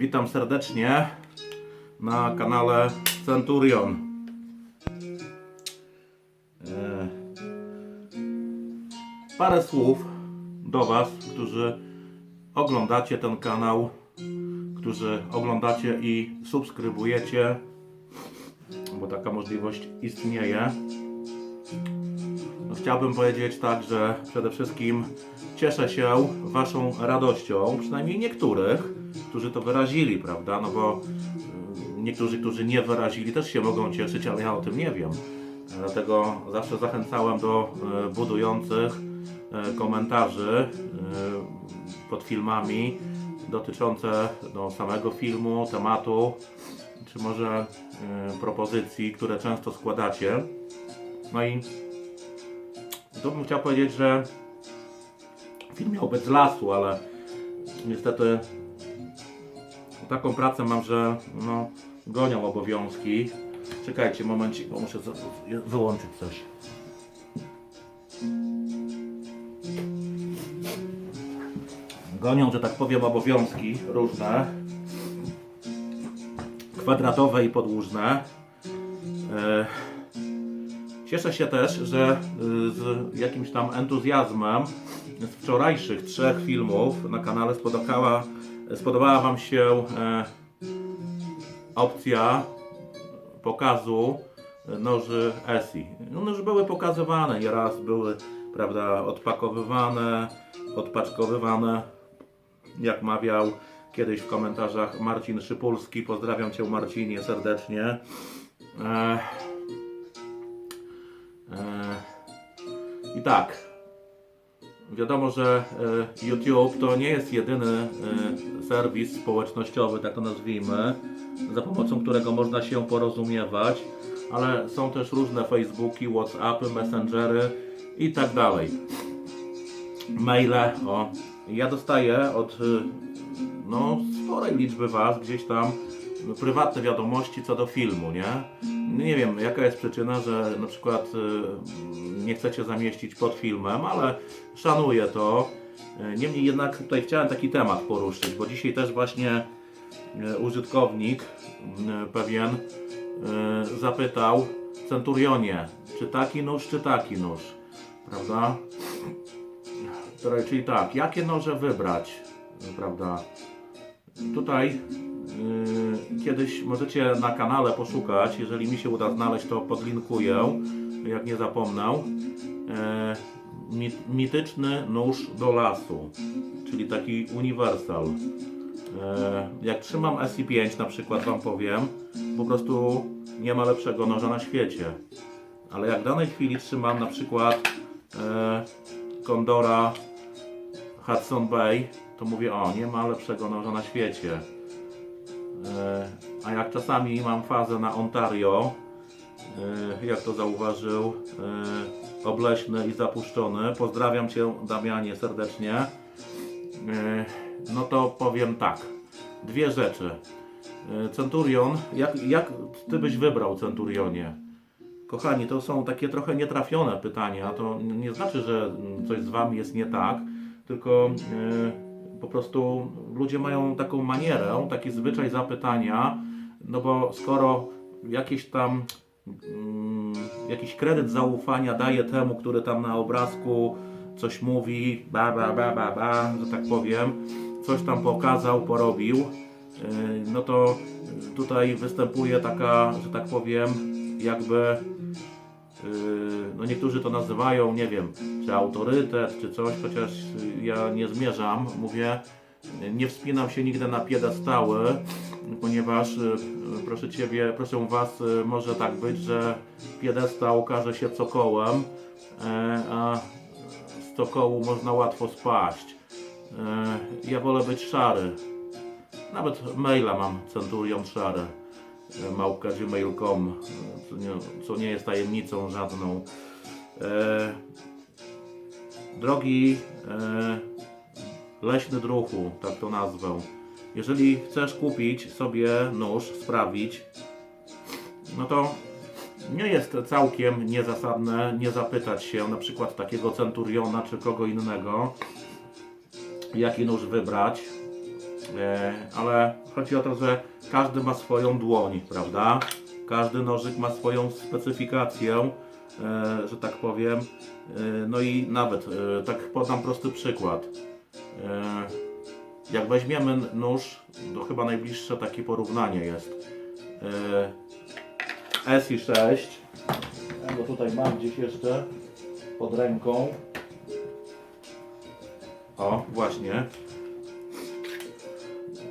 witam serdecznie na kanale Centurion. E, Parę słów do Was, którzy oglądacie ten kanał, którzy oglądacie i subskrybujecie, bo taka możliwość istnieje. No, chciałbym powiedzieć tak, że przede wszystkim cieszę się Waszą radością, przynajmniej niektórych, którzy to wyrazili, prawda? No bo y, niektórzy, którzy nie wyrazili, też się mogą cieszyć, ale ja o tym nie wiem. Dlatego zawsze zachęcałem do y, budujących y, komentarzy pod filmami dotyczące no, samego filmu, tematu, czy może propozycji, które często składacie. No i tu bym chciał powiedzieć, że film miał być z lasu, ale niestety taką pracę mam, że no, gonią obowiązki. Czekajcie momencik, bo muszę wyłączyć coś. Gonią, że tak powiem, obowiązki różne. Kwadratowe i podłużne. E, Cieszę się też, że y, z jakimś tam entuzjazmem z wczorajszych trzech filmów na kanale spodobała, spodobała Wam się e, opcja pokazu noży ESI. No, noże były pokazywane, nieraz były prawda, odpakowywane, odpaczkowywane, jak mawiał kiedyś w komentarzach Marcin Szypulski. Pozdrawiam Cię Marcinie serdecznie. E, E, I tak, wiadomo, że e, YouTube to nie jest jedyny e, serwis społecznościowy, tak to nazwijmy, za pomocą którego można się porozumiewać, ale są też różne Facebooki, Whatsappy, Messengery i tak dalej. Maile, o. Ja dostaję od y, no, sporej liczby Was gdzieś tam prywatne wiadomości co do filmu, nie? Nie wiem, jaka jest przyczyna, że na przykład y, nie chcecie zamieścić pod filmem, ale szanuję to. Y, Niemniej jednak tutaj chciałem taki temat poruszyć, bo dzisiaj też właśnie y, użytkownik pewien zapytał Centurionie, czy taki nóż, czy taki nóż, prawda? Czyli tak, jakie noże wybrać, prawda? Tutaj kiedyś możecie na kanale poszukać, jeżeli mi się uda znaleźć, to podlinkuję, jak nie zapomnę. Mit, mityczny nóż do lasu, czyli taki uniwersal. Yy, jak trzymam SI5 na przykład wam powiem, po prostu nie ma lepszego noża na świecie. Ale jak w danej chwili trzymam na przykład yy, Condora Hudson Bay, to mówię, o, nie ma lepszego noża na świecie. E, A jak czasami mam fazę na Ontario, e, jak to zauważył e, obleśny i zapuszczony, pozdrawiam Cię Damianie serdecznie, no to powiem tak, dwie rzeczy. Centurion, jak, jak Ty byś wybrał Centurionie? Kochani, to są takie trochę nietrafione pytania. To nie znaczy, że coś z Wami jest nie tak, tylko po prostu ludzie mają taką manierę, taki zwyczaj zapytania, no bo skoro jakieś tam mm, jakiś kredyt zaufania daje temu, który tam na obrazku coś mówi, ba, ba, ba, ba, ba, że tak powiem, coś tam pokazał, porobił, yy, no to tutaj występuje taka, że tak powiem, jakby no niektórzy to nazywają, nie wiem, czy autorytet, czy coś, chociaż yy, ja nie zmierzam, mówię, yy, nie wspinam się nigdy na piedestały, ponieważ yy, proszę Ciebie, proszę Was, yy, może tak być, że piedestał okaże się cokołem, yy, a z cokołu można łatwo spaść. Yy, Ja wolę być szary. Nawet maila mam Centurion szary małpka gmail.com, co nie, co nie jest tajemnicą żadną. E, drogi e, leśny druhu, tak to nazwę. Jeżeli chcesz kupić sobie nóż, sprawić, no to nie jest całkiem niezasadne nie zapytać się na przykład takiego centuriona czy kogo innego, jaki nóż wybrać. E, ale chodzi o to, że każdy ma swoją dłoń, prawda? Każdy nożyk ma swoją specyfikację, e, że tak powiem. E, no i nawet, e, tak podam prosty przykład. Jak weźmiemy nóż, to chyba najbliższe takie porównanie jest. E, SI6. Ja go tutaj mam gdzieś jeszcze pod ręką. O, właśnie.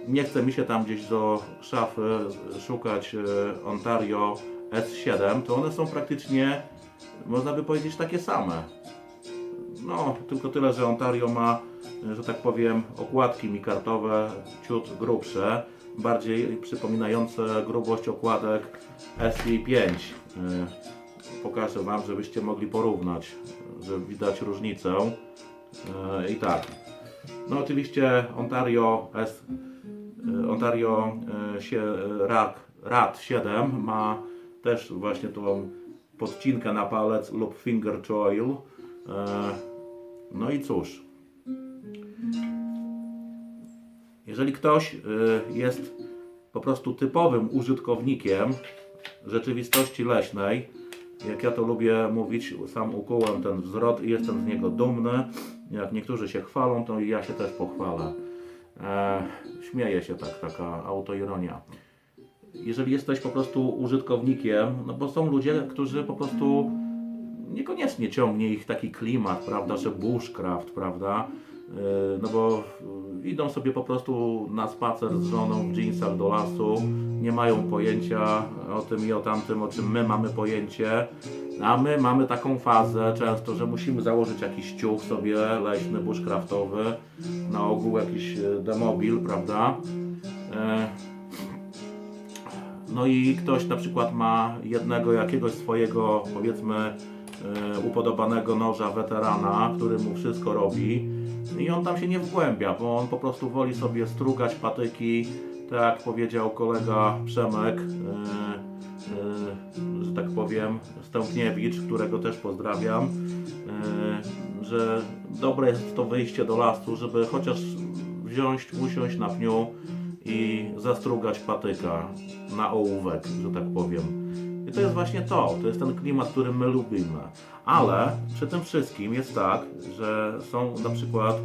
Nie chce mi się tam gdzieś do szafy szukać e, Ontario S7, to one są praktycznie, można by powiedzieć, takie same. No, tylko tyle, że Ontario ma, że tak powiem, okładki mikartowe ciut grubsze, bardziej przypominające grubość okładek SI5. E, Pokażę Wam, żebyście mogli porównać, że widać różnicę. E, I tak, no oczywiście Ontario S, Ontario e, się, RAD, RAD 7 ma też właśnie tą podcinkę na palec lub finger choil. E, No i cóż, jeżeli ktoś jest po prostu typowym użytkownikiem rzeczywistości leśnej, jak ja to lubię mówić, sam ukułem ten wzrok i jestem z niego dumny. Jak niektórzy się chwalą, to ja się też pochwalę. E, śmieję się tak, taka autoironia. Jeżeli jesteś po prostu użytkownikiem, no bo są ludzie, którzy po prostu niekoniecznie ciągnie ich taki klimat, prawda, że bushcraft, prawda, Yy, no bo idą sobie po prostu na spacer z żoną w jeansach do lasu, nie mają pojęcia o tym i o tamtym, o czym my mamy pojęcie, a my mamy taką fazę często, że musimy założyć jakiś ciuch sobie leśny, bushcraftowy, na ogół jakiś yy, demobil, prawda, Yy, no i ktoś na przykład ma jednego jakiegoś swojego, powiedzmy, e, upodobanego noża weterana, który mu wszystko robi i on tam się nie wgłębia, bo on po prostu woli sobie strugać patyki, tak jak powiedział kolega Przemek, e, e, tak powiem, Stępniewicz, którego też pozdrawiam, e, że dobre jest to wyjście do lasu, żeby chociaż wziąć, usiąść na pniu i zastrugać patyka na ołówek, że tak powiem. I to jest właśnie to, to jest ten klimat, który my lubimy. Ale przy tym wszystkim jest tak, że są na przykład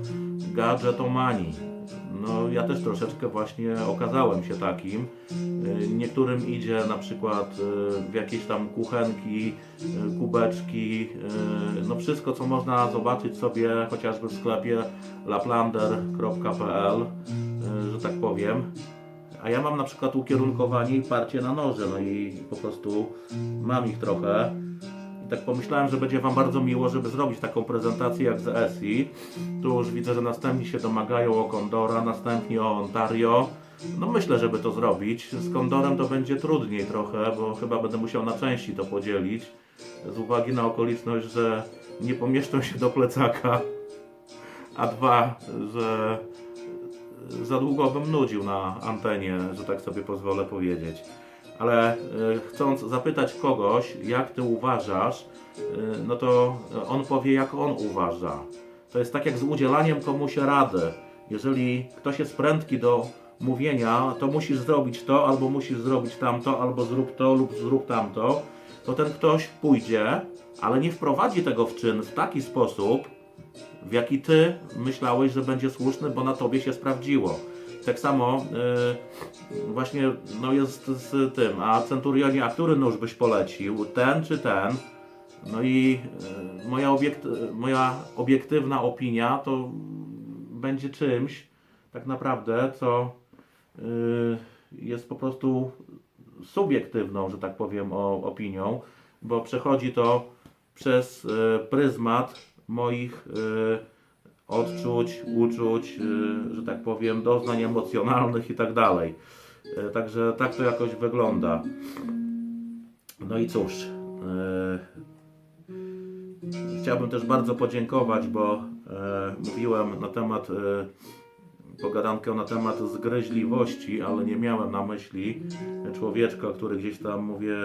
gadżetomani. No ja też troszeczkę właśnie okazałem się takim. Y, Niektórym idzie na przykład y, w jakieś tam kuchenki, y, kubeczki, no wszystko co można zobaczyć sobie chociażby w sklepie laplander.pl, że tak powiem. A ja mam na przykład ukierunkowanie i parcie na noże, no i po prostu mam ich trochę. Tak pomyślałem, że będzie Wam bardzo miło, żeby zrobić taką prezentację jak z ESI. Tu już widzę, że następni się domagają o Condora, następni o Ontario. No myślę, żeby to zrobić. Z Condorem to będzie trudniej trochę, bo chyba będę musiał na części to podzielić. Z uwagi na okoliczność, że nie pomieszczą się do plecaka. A dwa, że za długo bym nudził na antenie, że tak sobie pozwolę powiedzieć. Ale y, chcąc zapytać kogoś, jak ty uważasz, y, no to on powie, jak on uważa. To jest tak jak z udzielaniem komuś rady. Jeżeli ktoś jest prędki do mówienia, to musisz zrobić to, albo musisz zrobić tamto, albo zrób to, lub zrób tamto, to ten ktoś pójdzie, ale nie wprowadzi tego w czyn w taki sposób, w jaki ty myślałeś, że będzie słuszny, bo na tobie się sprawdziło. Tak samo y, właśnie no jest z tym, a Centurionie, a który nóż byś polecił? Ten czy ten? No i y, moja, obiekt, moja obiektywna opinia to będzie czymś tak naprawdę, co y, jest po prostu subiektywną, że tak powiem, o, opinią, bo przechodzi to przez pryzmat moich odczuć, uczuć, y, że tak powiem, doznań emocjonalnych i tak dalej. Y, Także tak to jakoś wygląda. No i cóż, y, chciałbym też bardzo podziękować, bo mówiłem na temat pogadankę na temat zgryźliwości, ale nie miałem na myśli człowieczka, który gdzieś tam, mówię,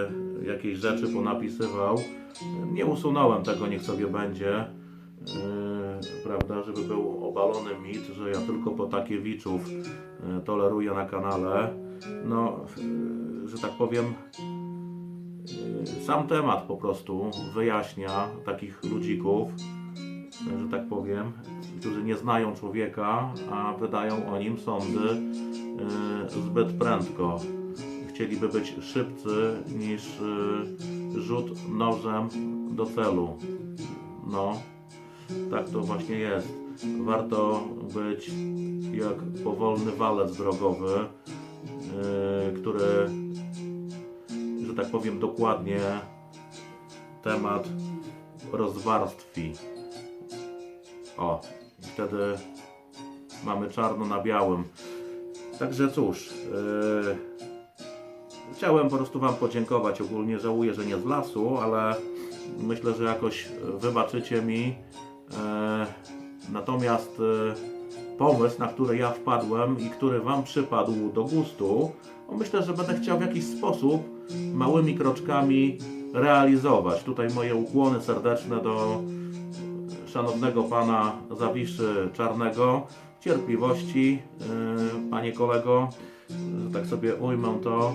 jakieś rzeczy ponapisywał. Nie usunąłem tego, niech sobie będzie. Prawda, żeby był obalony mit, że ja tylko Potakiewiczów e, toleruję na kanale. No, e, że tak powiem, e, sam temat po prostu wyjaśnia takich ludzików, że tak powiem, którzy nie znają człowieka, a wydają o nim sądy zbyt prędko. Chcieliby być szybcy niż rzut nożem do celu. No, tak to właśnie jest. Warto być jak powolny walec drogowy, yy, który, że tak powiem, dokładnie temat rozwarstwi. O, wtedy mamy czarno na białym. Także cóż, yy, chciałem po prostu Wam podziękować. Ogólnie żałuję, że nie z lasu, ale myślę, że jakoś wybaczycie mi. E, natomiast e, pomysł, na który ja wpadłem i który Wam przypadł do gustu, no myślę, że będę chciał w jakiś sposób małymi kroczkami realizować. Tutaj moje ukłony serdeczne do szanownego pana Zawiszy Czarnego. Cierpliwości, e, panie kolego, tak sobie ujmę to.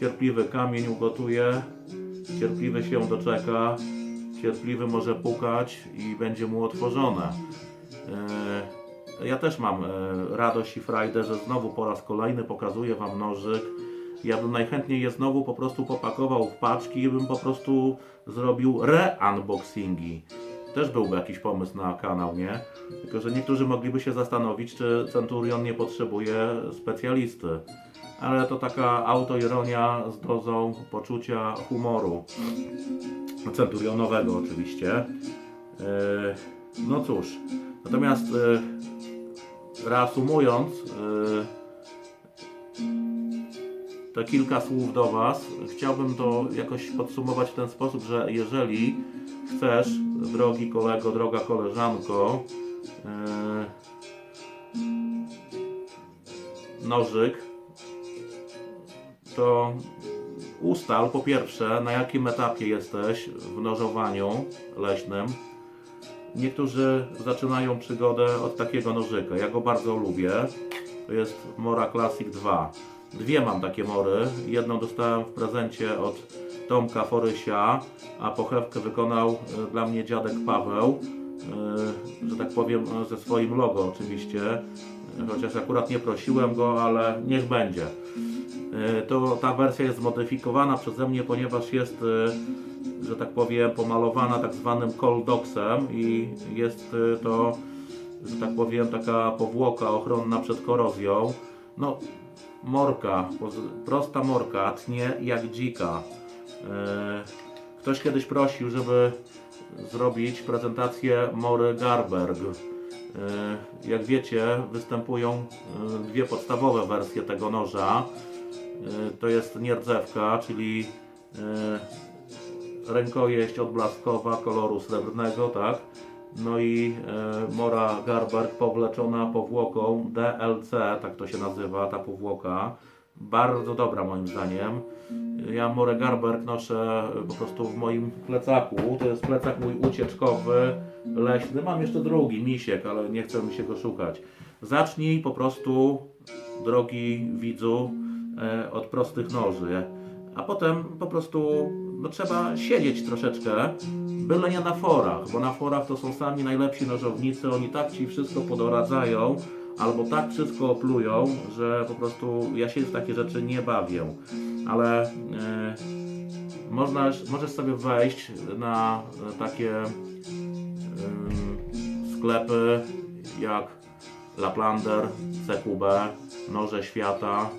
Cierpliwy kamień ugotuje, cierpliwy się doczeka, cierpliwy może pukać i będzie mu otworzone. E, Ja też mam e, radość i frajdę, że znowu po raz kolejny pokazuję Wam nożyk. Ja bym najchętniej je znowu po prostu popakował w paczki i bym po prostu zrobił re-unboxingi. Też byłby jakiś pomysł na kanał, nie? Tylko, że niektórzy mogliby się zastanowić, czy Centurion nie potrzebuje specjalisty. Ale to taka autoironia z dozą poczucia humoru. Centurionowego oczywiście. E, No cóż, natomiast e, reasumując e, te kilka słów do Was, chciałbym to jakoś podsumować w ten sposób, że jeżeli chcesz, drogi kolego, droga koleżanko, nożyk, to ustal po pierwsze, na jakim etapie jesteś w nożowaniu leśnym. Niektórzy zaczynają przygodę od takiego nożyka. Ja go bardzo lubię. To jest Mora Classic 2. Dwie mam takie mory. Jedną dostałem w prezencie od Tomka Forysia, a pochewkę wykonał e, dla mnie dziadek Paweł. e, Że tak powiem, e, ze swoim logo oczywiście. Chociaż akurat nie prosiłem go, ale niech będzie. E, to ta wersja jest zmodyfikowana przeze mnie, ponieważ jest, e, że tak powiem, pomalowana tak zwanym coldoxem i jest e, to, że tak powiem, taka powłoka ochronna przed korozją. No, morka, prosta morka, tnie jak dzika. Ktoś kiedyś prosił, żeby zrobić prezentację Mory Garberg. Jak wiecie, występują dwie podstawowe wersje tego noża. E, To jest nierdzewka, czyli e, rękojeść odblaskowa koloru srebrnego, tak? No i e, Mora Garberg powleczona powłoką DLC, tak to się nazywa, ta powłoka. Bardzo dobra moim zdaniem. Ja Morę Garberg noszę po prostu w moim plecaku. To jest plecak mój ucieczkowy, leśny. Mam jeszcze drugi, misiek, ale nie chcę mi się go szukać. Zacznij po prostu, drogi widzu, od prostych noży. A potem po prostu no, trzeba siedzieć troszeczkę, byle nie na forach, bo na forach to są sami najlepsi nożownicy, oni tak ci wszystko podoradzają, albo tak wszystko oplują, że po prostu ja się w takie rzeczy nie bawię. Ale e, można, możesz sobie wejść na e, takie em, sklepy jak Laplander, CQB, Noże Świata,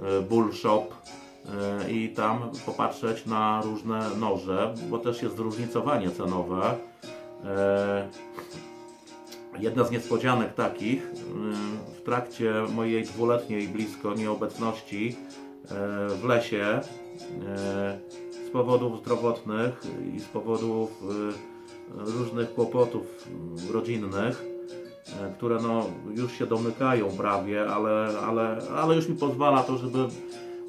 e, Bull Shop e, i tam popatrzeć na różne noże, bo też jest zróżnicowanie cenowe. E, Jedna z niespodzianek takich w trakcie mojej dwuletniej blisko nieobecności w lesie z powodów zdrowotnych i z powodów różnych kłopotów rodzinnych, które no już się domykają prawie, ale, ale, ale już mi pozwala to, żeby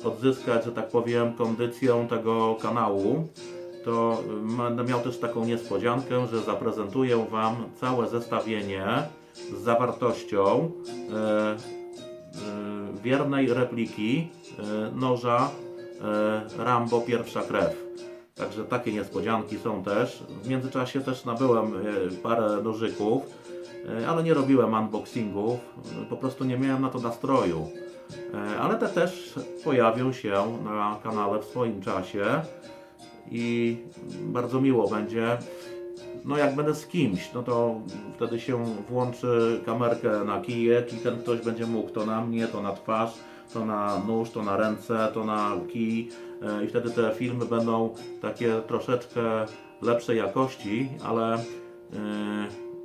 odzyskać, że tak powiem, kondycję tego kanału to y, będę miał też taką niespodziankę, że zaprezentuję Wam całe zestawienie z zawartością e, e, wiernej repliki e, noża e, Rambo Pierwsza Krew. Także takie niespodzianki są też. W międzyczasie też nabyłem e, parę nożyków, e, ale nie robiłem unboxingów, e, po prostu nie miałem na to nastroju. E, Ale te też pojawią się na kanale w swoim czasie i bardzo miło będzie. No jak będę z kimś, no to wtedy się włączy kamerkę na kijek i ten ktoś będzie mógł to na mnie, to na twarz, to na nóż, to na ręce, to na kij e, i wtedy te filmy będą takie troszeczkę lepszej jakości, ale e,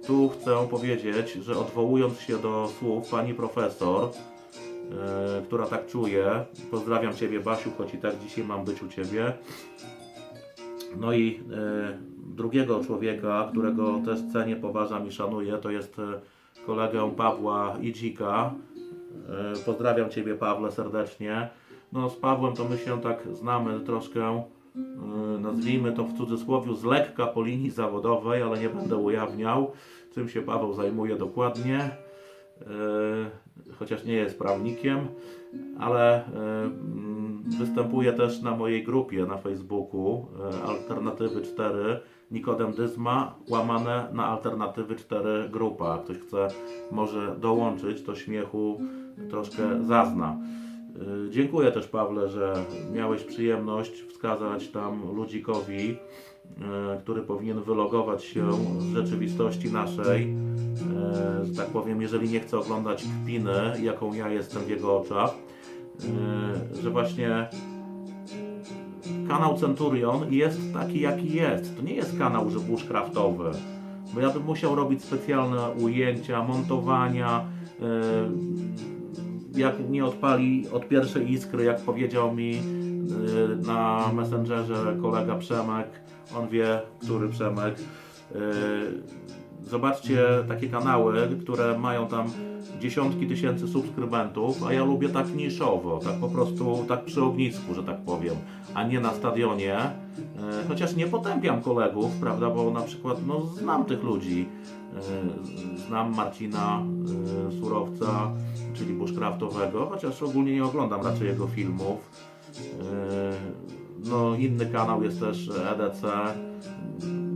tu chcę powiedzieć, że odwołując się do słów pani profesor, e, która tak czuje, pozdrawiam Ciebie Basiu, choć i tak dzisiaj mam być u Ciebie, no i e, drugiego człowieka, którego też cenię, poważam i szanuję, to jest e, kolegę Pawła Idzika. Pozdrawiam Ciebie Pawle serdecznie. No z Pawłem to my się tak znamy troszkę, nazwijmy to w cudzysłowie z lekka po linii zawodowej, ale nie będę ujawniał, czym się Paweł zajmuje dokładnie. E, chociaż nie jest prawnikiem, ale e, mm, występuje też na mojej grupie na Facebooku e, Alternatywy 4 Nikodem Dyzma łamane na Alternatywy 4 grupa. Ktoś chce może dołączyć, to śmiechu troszkę zazna. E, Dziękuję też Pawle, że miałeś przyjemność wskazać tam ludzikowi, e, który powinien wylogować się z rzeczywistości naszej, że tak powiem, jeżeli nie chce oglądać kpiny, jaką ja jestem w jego oczach, że właśnie kanał Centurion jest taki, jaki jest. To nie jest kanał, że bushcraftowy. Bo ja bym musiał robić specjalne ujęcia, montowania. Jak nie odpali od pierwszej iskry, jak powiedział mi e, na Messengerze kolega Przemek, on wie, który Przemek. E, Zobaczcie takie kanały, które mają tam dziesiątki tysięcy subskrybentów, a ja lubię tak niszowo, tak po prostu tak przy ognisku, że tak powiem, a nie na stadionie. E, Chociaż nie potępiam kolegów, prawda, bo na przykład no, znam tych ludzi. Znam Marcina e, Surowca, czyli bushcraftowego, chociaż ogólnie nie oglądam raczej jego filmów. E, No, inny kanał jest też EDC.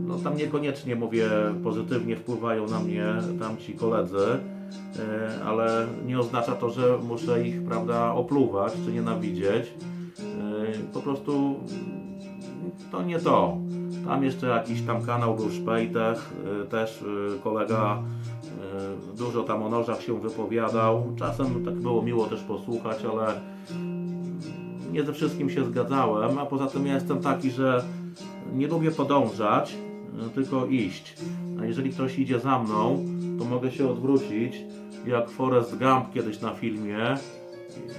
No, tam niekoniecznie mówię pozytywnie wpływają na mnie tamci koledzy, e, ale nie oznacza to, że muszę ich, prawda, opluwać czy nienawidzieć. Po prostu to nie to. Tam jeszcze jakiś tam kanał był Szpejtech, e, też e, kolega e, dużo tam o nożach się wypowiadał. Czasem tak było miło też posłuchać, ale nie ze wszystkim się zgadzałem, a poza tym ja jestem taki, że nie lubię podążać, tylko iść. A jeżeli ktoś idzie za mną, to mogę się odwrócić, jak Forrest Gump kiedyś na filmie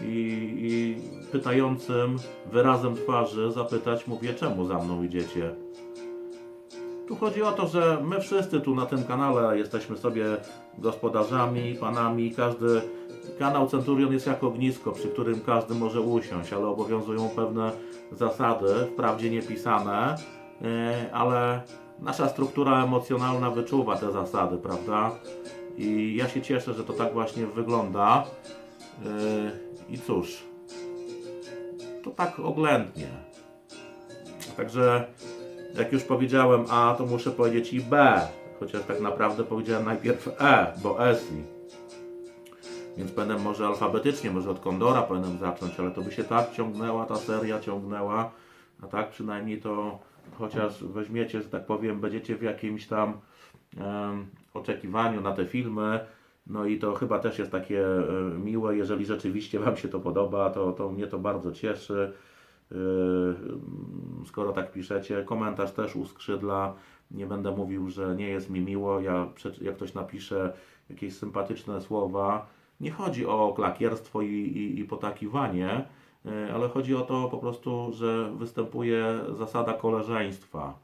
i, i pytającym wyrazem twarzy zapytać, mówię, czemu za mną idziecie? Tu chodzi o to, że my wszyscy tu na tym kanale jesteśmy sobie gospodarzami, panami. Każdy kanał Centurion jest jak ognisko, przy którym każdy może usiąść, ale obowiązują pewne zasady, wprawdzie niepisane, yy, ale nasza struktura emocjonalna wyczuwa te zasady, prawda? I ja się cieszę, że to tak właśnie wygląda. Yy, I cóż, to tak oględnie. Także jak już powiedziałem A, to muszę powiedzieć i B. Chociaż tak naprawdę powiedziałem najpierw E, bo ESI. Więc będę może alfabetycznie, może od Kondora powinienem zacząć, ale to by się tak ciągnęła, ta seria ciągnęła. A tak przynajmniej to chociaż weźmiecie, że tak powiem, będziecie w jakimś tam em, oczekiwaniu na te filmy. No i to chyba też jest takie e, miłe, jeżeli rzeczywiście Wam się to podoba, to, to mnie to bardzo cieszy. Yy, skoro tak piszecie. Komentarz też uskrzydla. Nie będę mówił, że nie jest mi miło. Ja, jak ktoś napisze jakieś sympatyczne słowa, nie chodzi o klakierstwo i, i, i potakiwanie, yy, ale chodzi o to po prostu, że występuje zasada koleżeństwa.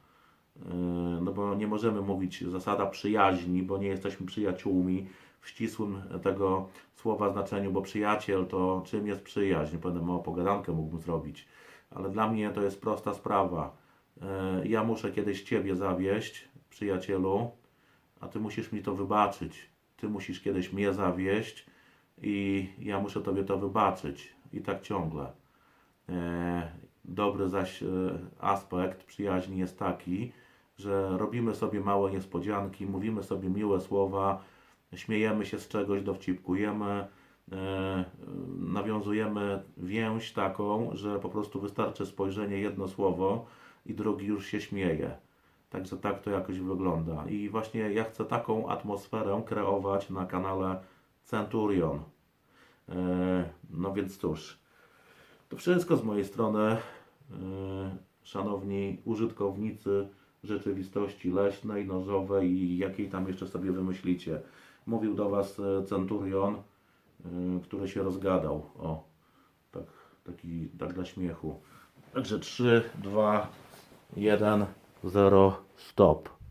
No bo nie możemy mówić zasada przyjaźni, bo nie jesteśmy przyjaciółmi w ścisłym tego słowa znaczeniu, bo przyjaciel to czym jest przyjaźń? Będę małą pogadankę mógłbym zrobić, ale dla mnie to jest prosta sprawa. E, ja muszę kiedyś Ciebie zawieść, przyjacielu, a Ty musisz mi to wybaczyć. Ty musisz kiedyś mnie zawieść i ja muszę Tobie to wybaczyć. I tak ciągle. E, Dobry zaś e, aspekt przyjaźni jest taki, że robimy sobie małe niespodzianki, mówimy sobie miłe słowa, śmiejemy się z czegoś, dowcipkujemy, e, nawiązujemy więź taką, że po prostu wystarczy spojrzenie, jedno słowo i drugi już się śmieje. Także tak to jakoś wygląda. I właśnie ja chcę taką atmosferę kreować na kanale Centurion. E, No więc cóż, to wszystko z mojej strony. E, Szanowni użytkownicy rzeczywistości leśnej, nożowej i jakiej tam jeszcze sobie wymyślicie. Mówił do Was e, Centurion, e, który się rozgadał. O, tak, taki, tak dla śmiechu. Także 3, 2, 1, 0, stop.